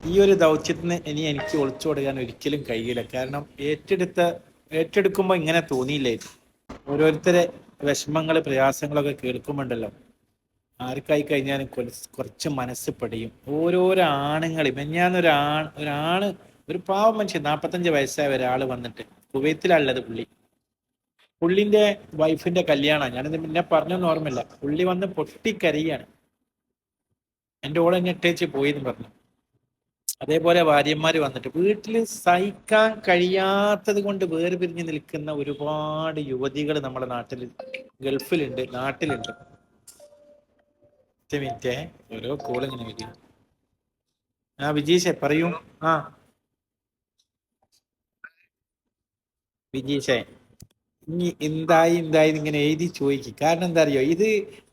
ഈ ഒരു ദൗത്യത്തിന് ഇനി എനിക്ക് ഒളിച്ചു കൊടുക്കാൻ ഒരിക്കലും കഴിയില്ല. കാരണം ഏറ്റെടുത്ത ഏറ്റെടുക്കുമ്പോൾ ഇങ്ങനെ തോന്നിയില്ലായിരുന്നു ഓരോരുത്തരെ വിഷമങ്ങൾ പ്രയാസങ്ങളൊക്കെ കേൾക്കുമ്പോണ്ടല്ലോ. ആർക്കായി കഴിഞ്ഞാലും കുറച്ച് മനസ്സ് പടിയും. ഓരോരോ ആണുങ്ങൾ ആൺ ഒരാണ് ഒരു പാവം മനുഷ്യൻ നാൽപ്പത്തഞ്ച് വയസ്സായ ഒരാൾ വന്നിട്ട് കുവൈത്തിലുള്ളത് പുള്ളി. പുള്ളിന്റെ വൈഫിന്റെ കല്യാണമാണ്. ഞാനിത് പിന്നെ പറഞ്ഞൊന്നും ഓർമ്മയില്ല. പുള്ളി വന്ന് പൊട്ടിക്കരയാണ്. എന്റെ ഓളെ എന്നെ ഇട്ടേച്ച് പോയി എന്ന് പറഞ്ഞു. അതേപോലെ ഭാര്യന്മാർ വന്നിട്ട് വീട്ടിൽ സഹിക്കാൻ കഴിയാത്തത് കൊണ്ട് വേർപിരിഞ്ഞ് നിൽക്കുന്ന ഒരുപാട് യുവതികൾ നമ്മുടെ നാട്ടിൽ ഗൾഫിലുണ്ട് നാട്ടിലുണ്ട്. ഓരോ കോൾ ഇങ്ങനെ ആ വിജീഷേ പറയൂ. ആ. വിജീഷേ ഇനി എന്തായി എന്തായി ഇങ്ങനെ എഴുതി ചോദിക്കും. കാരണം എന്താ അറിയോ? ഇത്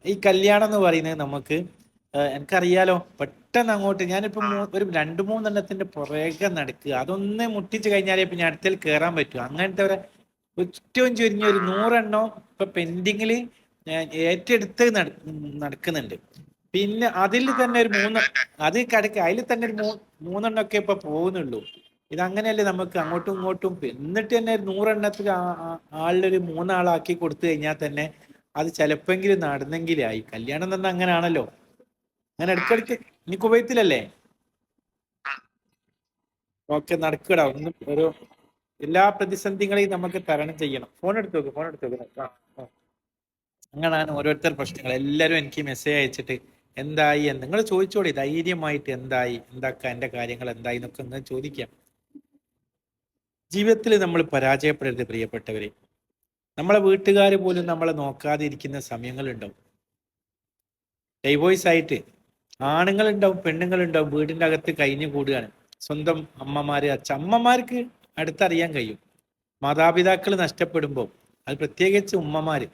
ഈ കല്യാണം എന്ന് പറയുന്നത് നമുക്ക് എനിക്കറിയാലോ പെട്ടെന്ന് അങ്ങോട്ട്. ഞാനിപ്പോ ഒരു രണ്ട് മൂന്നെണ്ണത്തിന്റെ പുറകെ നടക്കുക. അതൊന്ന് മുട്ടിച്ച് കഴിഞ്ഞാലേ ഇപ്പൊ ഞാൻ അടുത്തേൽ കയറാൻ പറ്റൂ. അങ്ങനത്തെ ഒരു ഏറ്റവും ചുരുങ്ങിയ ഒരു നൂറെണ്ണം ഇപ്പൊ പെൻഡിങ്ങിൽ ഏറ്റെടുത്ത് നടക്കുന്നുണ്ട്. പിന്നെ അതിൽ തന്നെ ഒരു മൂന്ന് അത് കിടക്ക അതിൽ തന്നെ ഒരു മൂ മൂന്നെണ്ണം ഒക്കെ ഇപ്പൊ പോകുന്നുള്ളൂ. ഇതങ്ങനെയല്ലേ നമുക്ക് അങ്ങോട്ടും ഇങ്ങോട്ടും എന്നിട്ട് തന്നെ ഒരു നൂറെണ്ണത്തിൽ ആളിലൊരു മൂന്നാളാക്കി കൊടുത്തു കഴിഞ്ഞാൽ തന്നെ അത് ചിലപ്പെങ്കിലും നടന്നെങ്കിലായി. കല്യാണം തന്നെ അങ്ങനെയാണല്ലോ അങ്ങനെ ഇടയ്ക്കിടയ്ക്ക് നീ കുവൈത്തിലല്ലേ? ഓക്കെ നടക്കടാ. ഒന്നും ഒരു എല്ലാ പ്രതിസന്ധികളെയും നമുക്ക് തരണം ചെയ്യണം. ഫോൺ എടുത്ത് നോക്ക് ഫോൺ എടുത്ത് നോക്ക്. അങ്ങനെയാണ് ഓരോരുത്തർ പ്രശ്നങ്ങൾ. എല്ലാവരും എനിക്ക് മെസ്സേജ് അയച്ചിട്ട് എന്തായി എന്ന്. നിങ്ങൾ ചോദിച്ചോളി. ധൈര്യമായിട്ട് എന്തായി? എന്താക്കാ എന്റെ കാര്യങ്ങൾ എന്തായി? എന്നൊക്കെ ഒന്ന് ചോദിക്കാം. ജീവിതത്തിൽ നമ്മൾ പരാജയപ്പെടരുത് പ്രിയപ്പെട്ടവരെ. നമ്മളെ വീട്ടുകാർ പോലും നമ്മളെ നോക്കാതെ ഇരിക്കുന്ന സമയങ്ങളുണ്ടാവും. ഡൈവോഴ്സ് ആയിട്ട് ആണുങ്ങളുണ്ടാവും പെണ്ണുങ്ങളുണ്ടാവും വീടിന്റെ അകത്ത് കഴിഞ്ഞു കൂടുകയാണ്. സ്വന്തം അമ്മമാര് അച്ഛ അമ്മമാർക്ക് അടുത്തറിയാൻ കഴിയും. മാതാപിതാക്കൾ നഷ്ടപ്പെടുമ്പോൾ അത് പ്രത്യേകിച്ച് ഉമ്മമാര്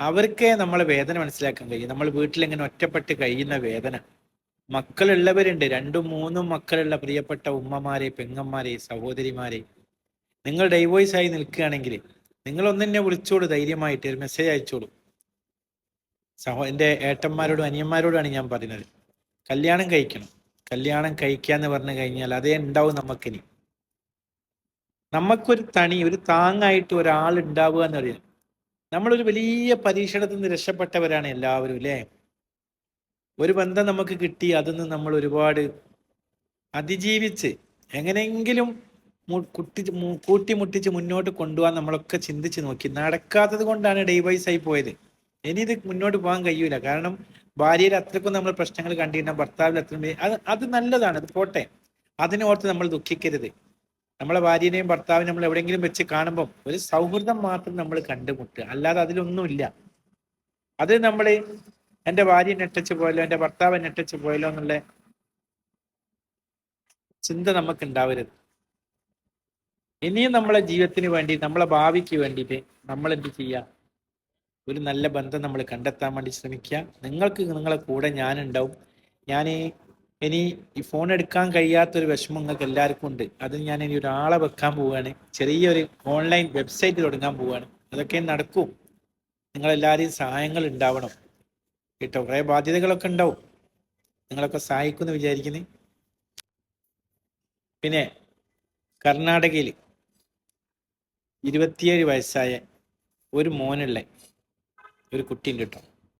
അവർക്കേ നമ്മളെ വേദന മനസ്സിലാക്കാൻ കഴിയും. നമ്മൾ വീട്ടിൽ ഇങ്ങനെ ഒറ്റപ്പെട്ട് കഴിയുന്ന വേദന. മക്കളുള്ളവരുണ്ട് രണ്ടും മൂന്നും മക്കളുള്ള പ്രിയപ്പെട്ട ഉമ്മമാരെ പെങ്ങന്മാരെ സഹോദരിമാരെ. നിങ്ങൾ ഡൈവോഴ്സ് ആയി നിൽക്കുകയാണെങ്കിൽ നിങ്ങൾ ഒന്നെന്നെ വിളിച്ചോളൂ ധൈര്യമായിട്ട് ഒരു മെസ്സേജ് അയച്ചോളൂ. സഹോ എന്റെ ഏട്ടന്മാരോടും അനിയന്മാരോടുമാണ് ഞാൻ പറയുന്നത് കല്യാണം കഴിക്കണം. കല്യാണം കഴിക്കുക കഴിക്കാന്ന് പറഞ്ഞു കഴിഞ്ഞാൽ അതേ ഉണ്ടാവും നമുക്കിനി. നമുക്കൊരു തണി ഒരു താങ്ങായിട്ട് ഒരാൾ ഉണ്ടാവുക എന്ന് പറയുന്നത് നമ്മളൊരു വലിയ പരീക്ഷണത്തിൽ നിന്ന് രക്ഷപ്പെട്ടവരാണ് എല്ലാവരും അല്ലേ? ഒരു ബന്ധം നമുക്ക് കിട്ടി അതിന്ന് നമ്മൾ ഒരുപാട് അതിജീവിച്ച് എങ്ങനെയെങ്കിലും കുട്ടി കൂട്ടിമുട്ടിച്ച് മുന്നോട്ട് കൊണ്ടുപോകാൻ നമ്മളൊക്കെ ചിന്തിച്ച് നോക്കി. നടക്കാത്തത് കൊണ്ടാണ് ഡൈവൈസ് ആയി പോയത്. ഇനി ഇത് മുന്നോട്ട് പോകാൻ കഴിയൂല. കാരണം ഭാര്യയിൽ അത്രക്കും നമ്മൾ പ്രശ്നങ്ങൾ കണ്ടിരുന്ന ഭർത്താവിൽ അത്രയും അത് അത് നല്ലതാണ് അത് പോട്ടെ. അതിനോർത്ത് നമ്മൾ ദുഃഖിക്കരുത്. നമ്മളെ ഭാര്യനെയും ഭർത്താവിനെ നമ്മൾ എവിടെയെങ്കിലും വെച്ച് കാണുമ്പോൾ ഒരു സൗഹൃദം മാത്രം നമ്മൾ കണ്ടുമുട്ടുക. അല്ലാതെ അതിലൊന്നുമില്ല. അത് നമ്മൾ എന്റെ ഭാര്യ നെട്ടച്ച് പോയല്ലോ എന്റെ ഭർത്താവ് നെട്ടച്ച് പോയല്ലോ എന്നുള്ള ചിന്ത നമുക്ക് ഉണ്ടാവരുത്. ഇനിയും നമ്മളെ ജീവിതത്തിന് വേണ്ടി നമ്മളെ ഭാവിക്ക് വേണ്ടിയിട്ട് നമ്മൾ എന്ത് ചെയ്യുക? ഒരു നല്ല ബന്ധം നമ്മൾ കണ്ടെത്താൻ വേണ്ടി ശ്രമിക്കുക. നിങ്ങൾക്ക് നിങ്ങളെ കൂടെ ഞാനുണ്ടാവും. ഞാൻ ഇനി ഈ ഫോൺ എടുക്കാൻ കഴിയാത്തൊരു വിഷമം നിങ്ങൾക്ക് എല്ലാവർക്കും ഉണ്ട്. അത് ഞാൻ ഇനി ഒരാളെ വെക്കാൻ പോവുകയാണ്. ചെറിയൊരു ഓൺലൈൻ വെബ്സൈറ്റ് തുടങ്ങാൻ പോവുകയാണ്. അതൊക്കെ നടക്കും. നിങ്ങളെല്ലാവരെയും സഹായങ്ങൾ ഉണ്ടാവണം. കേട്ടോ? കുറേ ബാധ്യതകളൊക്കെ ഉണ്ടാവും. നിങ്ങളൊക്കെ സഹായിക്കുമെന്ന് വിചാരിക്കുന്നു. പിന്നെ കർണാടകയിൽ ഇരുപത്തിയേഴ് വയസ്സായ ഒരു മോനുള്ള ഒരു കുട്ടിയുണ്ട് കേട്ടോ.